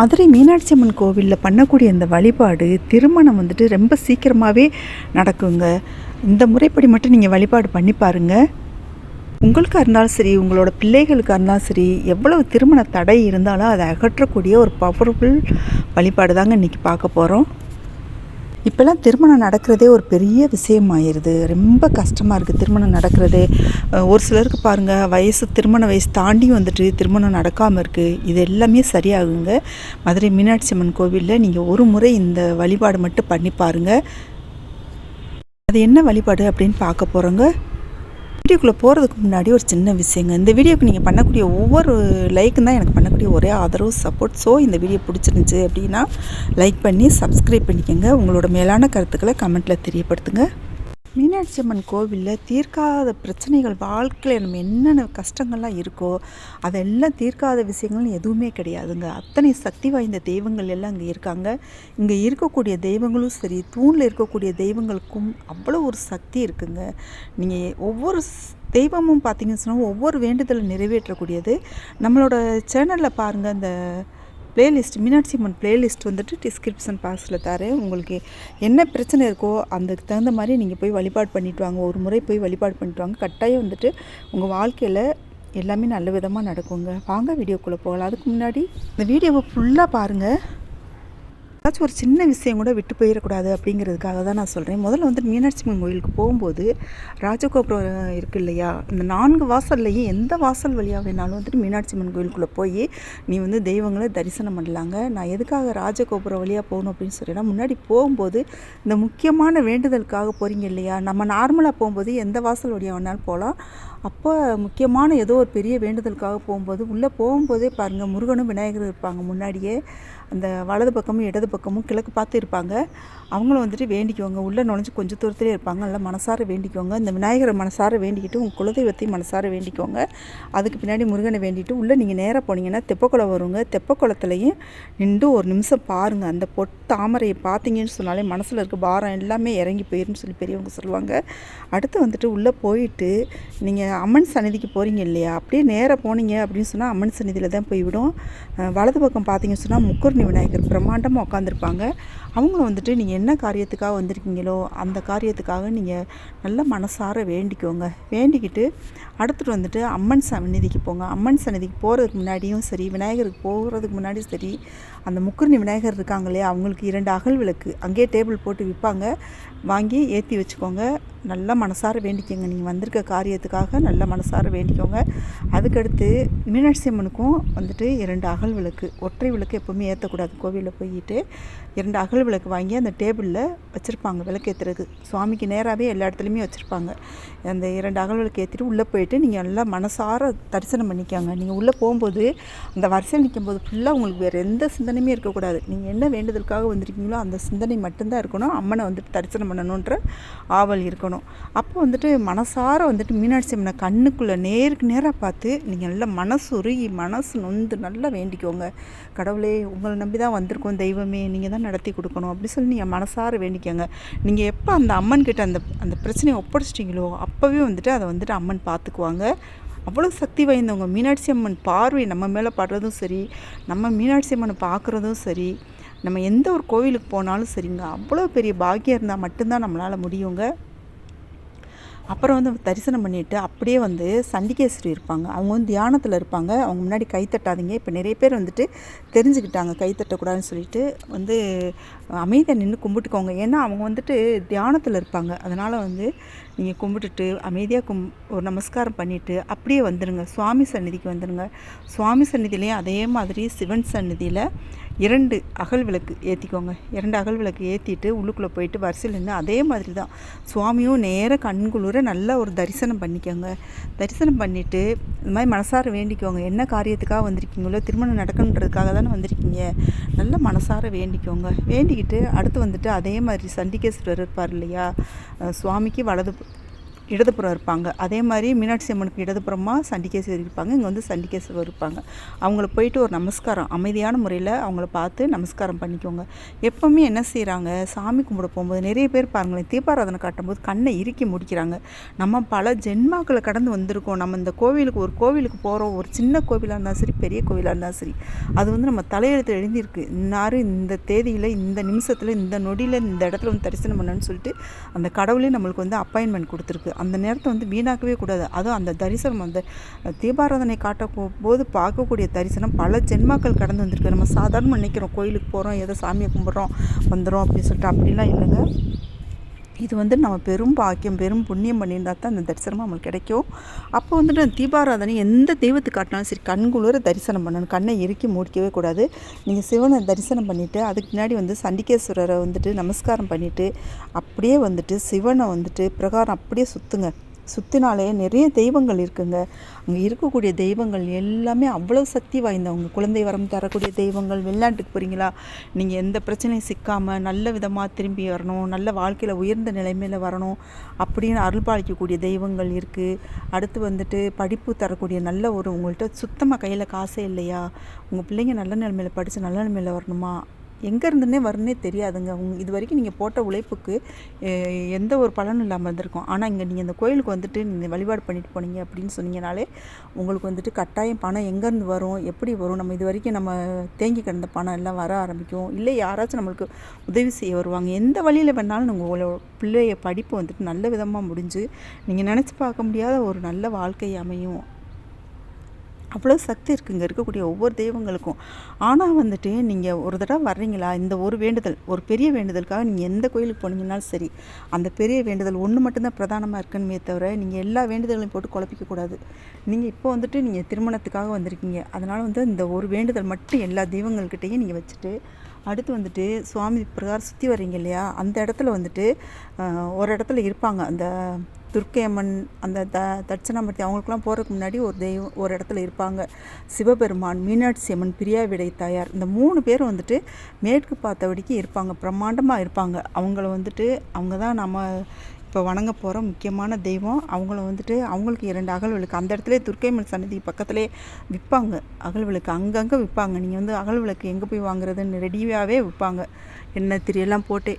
மதுரை மீனாட்சி அம்மன் கோவிலில் பண்ணக்கூடிய இந்த வழிபாடு திருமணம் வந்துட்டு ரொம்ப சீக்கிரமாகவே நடக்குங்க. இந்த முறைப்படி மட்டும் நீங்கள் வழிபாடு பண்ணி பாருங்கள் உங்களுக்காக இருந்தாலும் சரி உங்களோட பிள்ளைகளுக்காக இருந்தாலும் சரி எவ்வளவு திருமண தடை இருந்தாலும் அதை அகற்றக்கூடிய ஒரு பவர்ஃபுல் வழிபாடு தாங்க இன்றைக்கி பார்க்க போகிறோம் இப்போல்லாம் திருமணம் நடக்கிறதே ஒரு பெரிய விஷயமாயிருது. ரொம்ப கஷ்டமாக இருக்குது திருமணம் நடக்கிறதே. ஒரு சிலருக்கு பாருங்கள் வயசு திருமண வயசு தாண்டியும் வந்துட்டு திருமணம் நடக்காமல் இருக்குது இது எல்லாமே சரியாகுங்க. மதுரை மீனாட்சி அம்மன் கோவிலில் நீங்கள் ஒரு முறை இந்த வழிபாடு மட்டும் பண்ணி பாருங்கள் அது என்ன வழிபாடு அப்படின்னு பார்க்க போகிறோங்க வீடியோக்குள்ளே போகிறதுக்கு முன்னாடி ஒரு சின்ன விஷயங்க. இந்த வீடியோக்கு நீங்கள் பண்ணக்கூடிய ஒவ்வொரு லைக்கும் தான் எனக்கு பண்ணக்கூடிய ஒரே ஆதரவு சப்போர்ட் ஸோ இந்த வீடியோ பிடிச்சிருந்துச்சு அப்படின்னா லைக் பண்ணி சப்ஸ்கிரைப் பண்ணிக்கோங்க. உங்களோட மேலான கருத்துக்களை கமெண்ட்டில் தெரியப்படுத்துங்க. மீனாட்சி அம்மன் கோவிலில் தீர்க்காத பிரச்சனைகள் வாழ்க்கையில் நம்ம என்னென்ன கஷ்டங்கள்லாம் இருக்கோ அதெல்லாம் தீர்க்காத விஷயங்கள் எதுவுமே கிடையாதுங்க. அத்தனை சக்தி வாய்ந்த தெய்வங்கள் எல்லாம் இங்கே இருக்காங்க. இங்கே இருக்கக்கூடிய தெய்வங்களும் சரி தூணில் இருக்கக்கூடிய தெய்வங்களுக்கும் அவ்வளோ ஒரு சக்தி இருக்குங்க. நீங்கள் ஒவ்வொரு தெய்வமும் பார்த்தீங்கன்னு சொன்னால் ஒவ்வொரு வேண்டுதலை நிறைவேற்றக்கூடியது. நம்மளோட சேனலில் பாருங்கள் இந்த பிளேலிஸ்ட் மீனாட்சி அம்மன் பிளேலிஸ்ட் வந்துட்டு டிஸ்கிரிப்ஷன் பாக்ஸில் தரேன். உங்களுக்கு என்ன பிரச்சனை இருக்கோ அதுக்கு தகுந்த மாதிரி நீங்கள் போய் வழிபாடு பண்ணிட்டு வாங்க. ஒரு முறை போய் வழிபாடு பண்ணிட்டு வாங்க. கட்டாயம் வந்துட்டு உங்கள் வாழ்க்கையில் எல்லாமே நல்ல விதமாக நடக்குங்க. வாங்க வீடியோக்குள்ளே போகலாம். அதுக்கு முன்னாடி இந்த வீடியோவை ஃபுல்லாக பாருங்கள் ஏதாச்சும் ஒரு சின்ன விஷயம் கூட விட்டு போயிடக்கூடாது அப்படிங்கிறதுக்காக தான் நான் சொல்கிறேன் முதல்ல வந்து மீனாட்சி அம்மன் கோயிலுக்கு போகும்போது ராஜகோபுரம் இருக்கு இல்லையா இந்த நான்கு வாசல்லையும் எந்த வாசல் வழியாக வேணாலும் வந்துட்டு மீனாட்சி அம்மன் கோயிலுக்குள்ளே போய் நீ வந்து தெய்வங்களை தரிசனம் பண்ணலாங்க. நான் எதுக்காக ராஜகோபுரம் வழியாக போகணும் அப்படின்னு சொல்லினா முன்னாடி போகும்போது இந்த முக்கியமான வேண்டுதலுக்காக போகிறீங்க இல்லையா? நம்ம நார்மலாக போகும்போது எந்த வாசல் வழியாக வேணாலும் போகலாம். அப்போ முக்கியமான ஏதோ ஒரு பெரிய வேண்டுதலுக்காக போகும்போது உள்ளே போகும்போதே பாருங்கள் முருகனும் விநாயகரும் இருப்பாங்க முன்னாடியே. அந்த வலது பக்கமும் இடது பக்கமும் கிழக்கு பார்த்து இருப்பாங்க. அவங்களும் வந்துட்டு வேண்டிக்குவாங்க. உள்ளே நுழைஞ்சு கொஞ்சம் தூரத்துலேயே இருப்பாங்க. நல்லா மனசார வேண்டிக்குவாங்க. இந்த விநாயகரை மனசார வேண்டிக்கிட்டு உங்கள் குலதெய்வத்தையும் மனசார வேண்டிக்கோங்க அதுக்கு பின்னாடி முருகனை வேண்டிட்டு உள்ளே நீங்கள் நேராக போனீங்கன்னா தெப்பக்குளம் வருங்க. தெப்பக்குளத்துலையும் நின்று ஒரு நிமிஷம் பாருங்கள் அந்த பொட் தாமரையை பார்த்தீங்கன்னு சொன்னாலே மனசில் இருக்க பாரம் எல்லாமே இறங்கி போயிருன்னு சொல்லி பெரியவங்க சொல்லுவாங்க. அடுத்து வந்துட்டு உள்ளே போயிட்டு நீங்கள் அம்மன் சந்நிதிக்கு போகிறீங்க இல்லையா? அப்படியே நேராக போனீங்க அப்படின்னு சொன்னால் அம்மன் சந்நிதியில் தான் போய்விடும் வலது பக்கம் பார்த்தீங்கன்னு சொன்னால் முக்குர்ணி விநாயகர் பிரம்மாண்டமாக உட்காந்துருப்பாங்க அவங்கள வந்துட்டு நீங்கள் என்ன காரியத்துக்காக வந்திருக்கீங்களோ அந்த காரியத்துக்காக நீங்கள் நல்ல மனசார வேண்டிக்கோங்க. வேண்டிக்கிட்டு அடுத்துட்டு வந்துட்டு அம்மன் சந்நிதிக்கு போங்க. அம்மன் சந்நிதிக்கு போகிறதுக்கு முன்னாடியும் சரி விநாயகருக்கு போகிறதுக்கு முன்னாடியும் சரி அந்த முக்குருணி விநாயகர் இருக்காங்க இல்லையா அவங்களுக்கு இரண்டு அகல் விளக்கு. அங்கேயே டேபிள் போட்டு விற்பாங்க. வாங்கி ஏற்றி வச்சுக்கோங்க. நல்லா மனசார வேண்டிக்கோங்க. நீங்கள் வந்திருக்க காரியத்துக்காக நல்ல மனசார வேண்டிக்கோங்க. அதுக்கடுத்து மீனாட்சி அம்மனுக்கும் வந்துட்டு இரண்டு அகல் விளக்கு. ஒற்றை விளக்கு எப்போவுமே ஏற்றக்கூடாது கோவிலில் போயிட்டு இரண்டு அகல் விளக்கு வாங்கி அந்த டேபிளில் வச்சுருப்பாங்க விளக்கு சுவாமிக்கு நேராகவே எல்லா இடத்துலையுமே வச்சுருப்பாங்க. அந்த இரண்டு அகல் விளக்கு ஏற்றிட்டு உள்ளே போயிட்டு நீங்கள் நல்லா மனசார தரிசனம் பண்ணிக்காங்க. நீங்கள் உள்ளே போகும்போது அந்த வரிசையில் நிற்கும்போது ஃபுல்லாக உங்களுக்கு வேறு எந்த சிந்தனையுமே இருக்கக்கூடாது. நீங்கள் என்ன வேண்டுதலுக்காக வந்திருக்கீங்களோ அந்த சிந்தனை மட்டும்தான் இருக்கணும். அம்மனை வந்துட்டு தரிசனம் பண்ணணுன்ற ஆவல் இருக்கணும். அப்போ வந்துட்டு மனசார வந்துட்டு மீனாட்சி அம்மனை கண்ணுக்குள்ளே நேருக்கு நேராக பார்த்து நீங்கள் நல்லா மனசு உருகி மனசு நொந்து நல்லா வேண்டிக்கோங்க. கடவுளே உங்களை நம்பி தான் வந்திருக்கோம் தெய்வமே. நீங்கள் தான் நடத்தி கொடுக்கணும். அப்படி சொல்லி நீங்கள் மனசார வேண்டிக்கோங்க. நீங்கள் எப்போ அந்த அம்மன்கிட்ட அந்த அந்த பிரச்சனையை ஒப்படைச்சிட்டிங்களோ அப்போவே வந்துட்டு அதை வந்துட்டு அம்மன் பார்த்துக்குவாங்க அவ்வளோ சக்தி வாய்ந்தவங்க. மீனாட்சி அம்மன் பார்வை நம்ம மேலே படுறதும் சரி நம்ம மீனாட்சி அம்மனை பார்க்குறதும் சரி நம்ம எந்த ஒரு கோவிலுக்கு போனாலும் சரிங்க. அவ்வளோ பெரிய பாக்கியம் இருந்தால் மட்டும்தான் நம்மளால் முடியுங்க. அப்புறம் வந்து தரிசனம் பண்ணிவிட்டு அப்படியே வந்து சண்டிகேஸ்வரி இருப்பாங்க. அவங்க வந்து தியானத்தில் இருப்பாங்க. அவங்க முன்னாடி கை தட்டாதீங்க. இப்போ நிறைய பேர் வந்துட்டு தெரிஞ்சுக்கிட்டாங்க. கை தட்டக்கூடாதுன்னு சொல்லிட்டு வந்து அமைதியாக நின்று கும்பிட்டுக்கோங்க. ஏன்னா அவங்க வந்துட்டு தியானத்தில் இருப்பாங்க. அதனால் வந்து நீங்கள் கும்பிட்டுட்டு அமைதியாக கும் ஒரு நமஸ்காரம் பண்ணிவிட்டு அப்படியே வந்துடுங்க சுவாமி சந்நிதிக்கு வந்துடுங்க சுவாமி சந்நிதியிலையும் அதே மாதிரி சிவன் சந்நிதியில் இரண்டு அகல் விளக்கு ஏற்றிக்கோங்க இரண்டு அகல் விளக்கு ஏற்றிட்டு உள்ளுக்குள்ளே போயிட்டு வரிசையில் நின்று அதே மாதிரி தான் சுவாமியும் நேராக கண்குளிர நல்லா ஒரு தரிசனம் பண்ணிக்கோங்க. தரிசனம் பண்ணிவிட்டு இந்த மாதிரி மனசார வேண்டிக்கோங்க. என்ன காரியத்துக்காக வந்திருக்கீங்களோ திருமணம் நடக்கணுன்றதுக்காக தானே வந்திருக்கீங்க. நல்ல மனசார வேண்டிக்கோங்க. வேண்டிக்கிட்டு அடுத்து வந்துட்டு அதே மாதிரி சண்டிகேஸ்வரர் இருப்பார் இல்லையா? சுவாமிக்கு வலது இடதுபுறம் இருப்பாங்க. அதே மாதிரி மீனாட்சி அம்மனுக்கு இடதுபுறமாக சண்டிகேஸ்வரி இருப்பாங்க. இங்கே வந்து சண்டிகேஸ்வரர் இருப்பாங்க. அவங்கள போயிட்டு ஒரு நமஸ்காரம் அமைதியான முறையில் அவங்கள பார்த்து நமஸ்காரம் பண்ணிக்கோங்க. எப்போவுமே என்ன செய்கிறாங்க சாமி கும்பிட போகும்போது நிறைய பேர் பாருங்களேன் தீபாராதனை காட்டும்போது கண்ணை இறுக்கி முடிக்கிறாங்க. நம்ம பல ஜென்மாக்களை கடந்து வந்திருக்கோம். நம்ம இந்த கோவிலுக்கு ஒரு கோவிலுக்கு போகிறோம் ஒரு சின்ன கோவிலாக இருந்தாலும் சரி பெரிய கோவிலாக இருந்தாலும் சரி அது வந்து நம்ம தலையெழுத்து எழுந்திருக்கு இன்னாரு இந்த தேதியில் இந்த நிமிஷத்தில் இந்த நொடியில் இந்த இடத்துல வந்து தரிசனம் பண்ணணும்னு சொல்லிட்டு அந்த கடவுளே நம்மளுக்கு வந்து அப்பாயின்மெண்ட் கொடுத்துருக்கு. அந்த நேரத்தை வந்து வீணாக்கவே கூடாது. அதுவும் அந்த தரிசனம் அந்த தீபாராதனை காட்ட போது பார்க்கக்கூடிய தரிசனம் பல ஜென்மாக்கள் கடந்து வந்திருக்கு. நம்ம சாதாரணமாக நினைக்கிறோம் கோயிலுக்கு போகிறோம் ஏதோ சாமியை கும்பிட்றோம் வந்துடும் அப்படின்னு சொல்லிட்டு அப்படிலாம் இல்லைங்க. இது வந்து நம்ம பெரும் பாக்கியம் பெரும் புண்ணியம் பண்ணியிருந்தா தான் அந்த தரிசனம் நம்மளுக்கு கிடைக்கும். அப்போ வந்துட்டு அந்த தீபாராதனை எந்த தெய்வத்துக்கு காட்டினாலும் சரி கண்குளிர தரிசனம் பண்ணணும். கண்ணை இறுக்கி மூடிக்கவே கூடாது. நீங்கள் சிவனை தரிசனம் பண்ணிவிட்டு அதுக்கு பின்னாடி வந்து சண்டிகேஸ்வரரை வந்துட்டு நமஸ்காரம் பண்ணிவிட்டு அப்படியே வந்துட்டு சிவனை வந்துட்டு பிரகாரம் அப்படியே சுற்றுங்க சுற்றினாலே நிறைய தெய்வங்கள் இருக்குங்க. அங்கே இருக்கக்கூடிய தெய்வங்கள் எல்லாமே அவ்வளோ சக்தி வாய்ந்தவங்க. குழந்தை வரம் தரக்கூடிய தெய்வங்கள் வெளிநாட்டுக்கு போகிறீங்களா நீங்கள் எந்த பிரச்சனையும் சிக்காமல் நல்ல விதமாக திரும்பி வரணும் நல்ல வாழ்க்கையில் உயர்ந்த நிலைமையில் வரணும் அப்படின்னு அருள் பாலிக்கக்கூடிய தெய்வங்கள் இருக்குது அடுத்து வந்துட்டு படிப்பு தரக்கூடிய நல்ல ஒரு உங்கள்கிட்ட சுத்தமாக கையில் காசே இல்லையா? உங்கள் பிள்ளைங்க நல்ல நிலைமையில் படித்து நல்ல நிலைமையில் வரணுமா? எங்கேருந்துனே வரணுன்னே தெரியாதுங்க. உங்க இது வரைக்கும் நீங்கள் போட்ட உழைப்புக்கு எந்த ஒரு பலனும் இல்லாமல் இருந்திருக்கும். ஆனால் இங்கே நீங்கள் இந்த கோயிலுக்கு வந்துட்டு நீங்கள் வழிபாடு பண்ணிட்டு போனீங்க அப்படின்னு சொன்னீங்கனாலே உங்களுக்கு வந்துட்டு கட்டாயம் பணம் எங்கேருந்து வரும்? எப்படி வரும்? நம்ம இது வரைக்கும் நம்ம தேங்கி கிடந்த பணம் எல்லாம் வர ஆரம்பிக்கும். இல்லை யாராச்சும் நம்மளுக்கு உதவி செய்ய வருவாங்க. எந்த வழியில் வேணாலும் உங்களோட பிள்ளைய படிப்பு வந்துட்டு நல்ல விதமாக முடிஞ்சு நீங்கள் நினச்சி பார்க்க முடியாத ஒரு நல்ல வாழ்க்கை அமையும். அவ்வளோ சக்தி இருக்குது இங்கே இருக்கக்கூடிய ஒவ்வொரு தெய்வங்களுக்கும். ஆனால் வந்துட்டு நீங்கள் ஒரு தடவை வர்றீங்களா? இந்த ஒரு வேண்டுதல் ஒரு பெரிய வேண்டுதலுக்காக நீங்கள் எந்த கோயிலுக்கு போனீங்கன்னாலும் சரி அந்த பெரிய வேண்டுதல் ஒன்று மட்டும்தான் பிரதானமாக இருக்குன்னு தவிர நீங்கள் எல்லா வேண்டுதலையும் போட்டு குழப்பிக்க கூடாது. நீங்கள் இப்போ வந்துட்டு நீங்கள் திருமணத்துக்காக வந்திருக்கீங்க. அதனால் வந்து இந்த ஒரு வேண்டுதல் மட்டும் எல்லா தெய்வங்கள்கிட்டையும் நீங்கள் வச்சுட்டு அடுத்து வந்துட்டு சுவாமி பிரகாரம் சுற்றி வரீங்க இல்லையா? அந்த இடத்துல வந்துட்டு ஒரு இடத்துல இருப்பாங்க. அந்த துர்க்கையம்மன் அந்த த தட்சணாமூர்த்தி அவங்களுக்குலாம் போகிறதுக்கு முன்னாடி ஒரு தெய்வம் ஒரு இடத்துல இருப்பாங்க. சிவபெருமான் மீனாட்சி அம்மன் பிரியாவிடை தாயார். இந்த மூணு பேரும் வந்துட்டு மேற்கு பார்த்தபடிக்கு இருப்பாங்க. பிரம்மாண்டமாக இருப்பாங்க. அவங்கள வந்துட்டு அவங்க தான் நம்ம இப்போ வணங்க போகிற முக்கியமான தெய்வம். அவங்கள வந்துட்டு அவங்களுக்கு இரண்டு அகல் விளக்கு அந்த இடத்துல துர்க்கைமன் சன்னதி பக்கத்துலேயே விற்பாங்க. அகல் விளக்கு அங்கங்கே விற்பாங்க. நீங்கள் வந்து அகல் விளக்கு எங்கே போய் வாங்குறதுன்னு ரெடியாகவே விற்பாங்க. எண்ணெய் திரியெல்லாம் போட்டு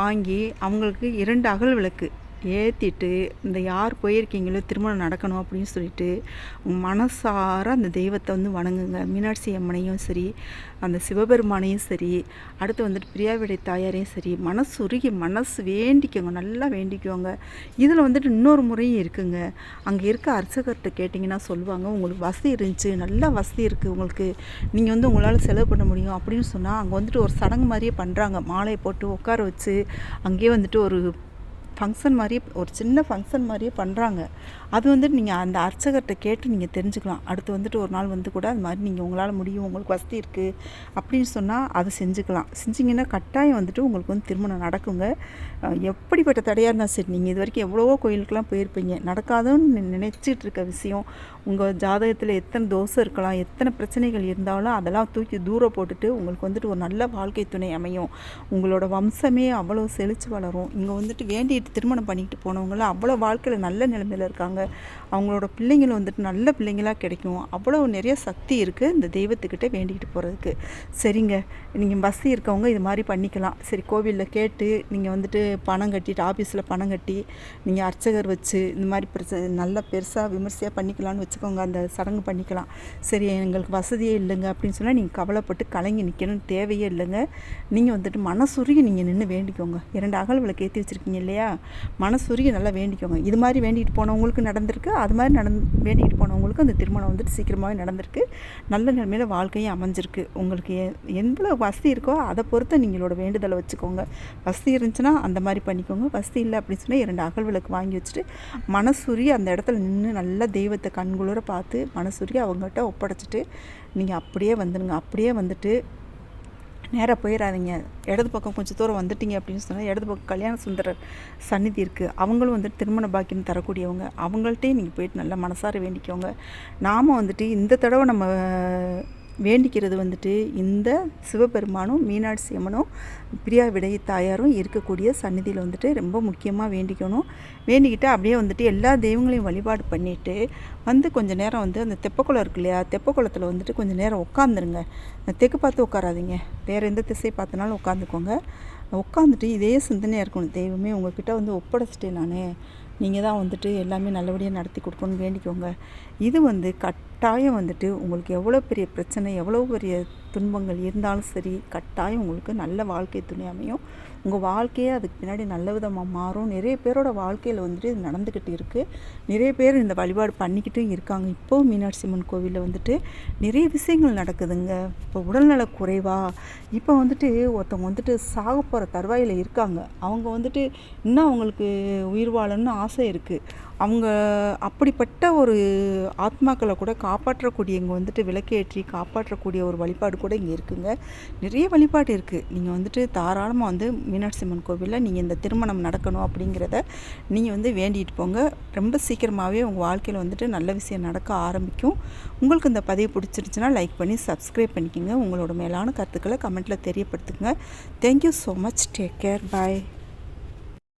வாங்கி அவங்களுக்கு இரண்டு அகல் விளக்கு ஏற்றிட்டு இந்த யார் போயிருக்கீங்களோ திருமணம் நடக்கணும் அப்படின்னு சொல்லிட்டு மனசார அந்த தெய்வத்தை வந்து வணங்குங்க. மீனாட்சி அம்மனையும் சரி அந்த சிவபெருமானையும் சரி அடுத்து வந்துட்டு பிரியாவிடை தாயாரையும் சரி மனசு உருகி மனசு வேண்டிக்கோங்க. நல்லா வேண்டிக்கோங்க. இதில் வந்துட்டு இன்னொரு முறையும் இருக்குங்க. அங்கே இருக்க அர்ச்சகர்கிட்ட கேட்டிங்கன்னா சொல்லுவாங்க உங்களுக்கு வசதி இருந்துச்சு நல்லா வசதி இருக்குது உங்களுக்கு நீங்கள் வந்து உங்களால் செலவு பண்ண முடியும். அப்படின்னு சொன்னால் அங்கே வந்துட்டு ஒரு சடங்கு மாதிரியே பண்ணுறாங்க மாலையை போட்டு உட்கார வச்சு அங்கேயே வந்துட்டு ஒரு ஃபங்க்ஷன் மாதிரியே ஒரு சின்ன ஃபங்க்ஷன் மாதிரியே பண்ணுறாங்க அது வந்துட்டு நீங்கள் அந்த அர்ச்சகர்கிட்ட கேட்டு நீங்கள் தெரிஞ்சுக்கலாம். அடுத்து வந்துட்டு ஒரு நாள் வந்து கூட அது மாதிரி நீங்கள் உங்களால் முடியும் உங்களுக்கு வசதி இருக்குது அப்படின்னு சொன்னால் அதை செஞ்சுக்கலாம். செஞ்சிங்கன்னா கட்டாயம் வந்துட்டு உங்களுக்கு வந்து திருமணம் நடக்குங்க. எப்படிப்பட்ட தடையாக இருந்தால் சரி நீங்கள் இது வரைக்கும் எவ்வளவோ கோயிலுக்கெல்லாம் போயிருப்பீங்க. நடக்காதுன்னு நினச்சிட்டு இருக்க விஷயம் உங்கள் ஜாதகத்தில் எத்தனை தோசை இருக்கலாம் எத்தனை பிரச்சனைகள் இருந்தாலும் அதெல்லாம் தூக்கி தூரம் போட்டுட்டு உங்களுக்கு வந்துட்டு ஒரு நல்ல வாழ்க்கை துணை அமையும். உங்களோட வம்சமே அவ்வளோ செழித்து வளரும். இங்கே வந்துட்டு வேண்டிட்டு திருமணம் பண்ணிக்கிட்டு போனவங்களாம் அவ்வளோ வாழ்க்கையில் நல்ல நிலைமையில் இருக்காங்க. அவங்களோட பிள்ளைங்களும் வந்துட்டு நல்ல பிள்ளைங்களா கிடைக்கும். அவ்வளோ நிறைய சக்தி இருக்குது இந்த தெய்வத்துக்கிட்ட வேண்டிக்கிட்டு போகிறதுக்கு சரிங்க. நீங்கள் வசதி இருக்கவங்க இது மாதிரி பண்ணிக்கலாம். சரி கோவிலில் கேட்டு நீங்கள் வந்துட்டு பணம் கட்டிட்டு ஆஃபீஸில் பணம் கட்டி நீங்கள் அர்ச்சகர் வச்சு இந்த மாதிரி பிரச்ச நல்ல பெருசாக விமர்சையாக பண்ணிக்கலாம்னு வச்சுக்கோங்க. அந்த சடங்கு பண்ணிக்கலாம். சரி எங்களுக்கு வசதியே இல்லைங்க அப்படின்னு சொன்னால் நீங்கள் கவலைப்பட்டு கலங்கி நிற்கணும் தேவையே இல்லைங்க. நீங்கள் வந்துட்டு மனசுருகி நீங்கள் நின்று வேண்டிக்கோங்க. இரண்டு அகல் விளக்கு ஏற்றி வச்சுருக்கீங்க இல்லையா? மனசுருகி நல்லா வேண்டிக்கோங்க. இது மாதிரி வேண்டிகிட்டு போனவங்களுக்கு நடந்திருக்கு அது மாதிரி நடந் வேண்டிகிட்டு போனவங்களுக்கு அந்த திருமணம் வந்துட்டு சீக்கிரமாகவே நடந்திருக்கு. நல்ல நிலைமையில் வாழ்க்கையும் அமைஞ்சிருக்கு. உங்களுக்கு எவ்வளோ வசதி இருக்கோ அதை பொறுத்து நீங்களோட வேண்டுதலை வச்சுக்கோங்க. வசதி இருந்துச்சுன்னா அந்த மாதிரி பண்ணிக்கோங்க. வசதி இல்லை அப்படின்னு சொன்னால் இரண்டு அகல் விளக்கு வாங்கி வச்சுட்டு மனசுரிய அந்த இடத்துல நின்று நல்லா தெய்வத்தை கண்குளிர பார்த்து மனசுரிய அவங்ககிட்ட ஒப்படைச்சிட்டு நீங்கள் அப்படியே வந்துடுங்க அப்படியே வந்துட்டு நேராக போயிடாதீங்க இடது பக்கம் கொஞ்சம் தூரம் வந்துட்டீங்க அப்படின்னு சொன்னால் இடது பக்கம் கல்யாண சுந்தரர் சந்நிதி இருக்குது அவங்களும் வந்துட்டு திருமண பாக்கியம் தரக்கூடியவங்க. அவங்கள்ட்டையும் நீங்கள் போயிட்டு நல்லா மனசார வேண்டிக்கோங்க. நாம் வந்துட்டு இந்த தடவை நம்ம வேண்டிக்கிறது வந்துட்டு இந்த சிவபெருமானும் மீனாட்சி அம்மனும் பிரியா விடை தாயாரும் இருக்கக்கூடிய சந்நிதியில் வந்துட்டு ரொம்ப முக்கியமாக வேண்டிக்கணும். வேண்டிக்கிட்டு அப்படியே வந்துட்டு எல்லா தெய்வங்களையும் வழிபாடு பண்ணிவிட்டு வந்து கொஞ்சம் நேரம் வந்து அந்த தெப்பக்குளம் இருக்கு இல்லையா? தெப்பக்குளத்தில் வந்துட்டு கொஞ்சம் நேரம் உட்காந்துருங்க தெற்கு பார்த்து உட்காராதீங்க. வேறு எந்த திசை பார்த்தனாலும் உட்காந்துக்கோங்க உட்காந்துட்டு இதே சிந்தனையாக இருக்கணும். தெய்வமே உங்ககிட்ட வந்து ஒப்படைச்சிட்டேன் நான். நீங்கள் தான் வந்துட்டு எல்லாமே நல்லபடியாக நடத்தி கொடுக்கணும்னு வேண்டிக்கோங்க. இது வந்து கட் கட்டாயம் வந்துட்டு உங்களுக்கு எவ்வளோ பெரிய பிரச்சனை எவ்வளோ பெரிய துன்பங்கள் இருந்தாலும் சரி கட்டாயம் உங்களுக்கு நல்ல வாழ்க்கை துணை அமையும். உங்கள் வாழ்க்கையே அதுக்கு பின்னாடி நல்ல விதமாக மாறும். நிறைய பேரோட வாழ்க்கையில் வந்துட்டு இது நடந்துக்கிட்டு இருக்குது நிறைய பேர் இந்த வழிபாடு பண்ணிக்கிட்டும் இருக்காங்க. இப்போது மீனாட்சி அம்மன் கோவிலில் வந்துட்டு நிறைய விஷயங்கள் நடக்குதுங்க. இப்போ உடல்நல குறைவா? இப்போ வந்துட்டு ஒருத்தவங்க வந்துட்டு சாக போகிற தருவாயில் இருக்காங்க. அவங்க வந்துட்டு இன்னும் அவங்களுக்கு உயிர் வாழணும்னு ஆசை இருக்குது அவங்க அப்படிப்பட்ட ஒரு ஆத்மாக்களை கூட காப்பாற்றக்கூடிய இங்கே வந்துட்டு விளக்கேற்றி காப்பாற்றக்கூடிய ஒரு வழிபாடு கூட இங்கே இருக்குங்க. நிறைய வழிபாடு இருக்குது நீங்கள் வந்துட்டு தாராளமாக வந்து மீனாட்சி அம்மன் கோவிலில் நீங்கள் இந்த திருமணம் நடக்கணும் அப்படிங்கிறத நீங்கள் வந்து வேண்டிட்டு போங்க. ரொம்ப சீக்கிரமாகவே உங்கள் வாழ்க்கையில் வந்துட்டு நல்ல விஷயம் நடக்க ஆரம்பிக்கும். உங்களுக்கு இந்த பதிவு பிடிச்சிருச்சுன்னா லைக் பண்ணி சப்ஸ்கிரைப் பண்ணிக்கோங்க. உங்களோட மேலான கருத்துக்களை கமெண்ட்டில் தெரியப்படுத்துங்க. Thank you so much take care bye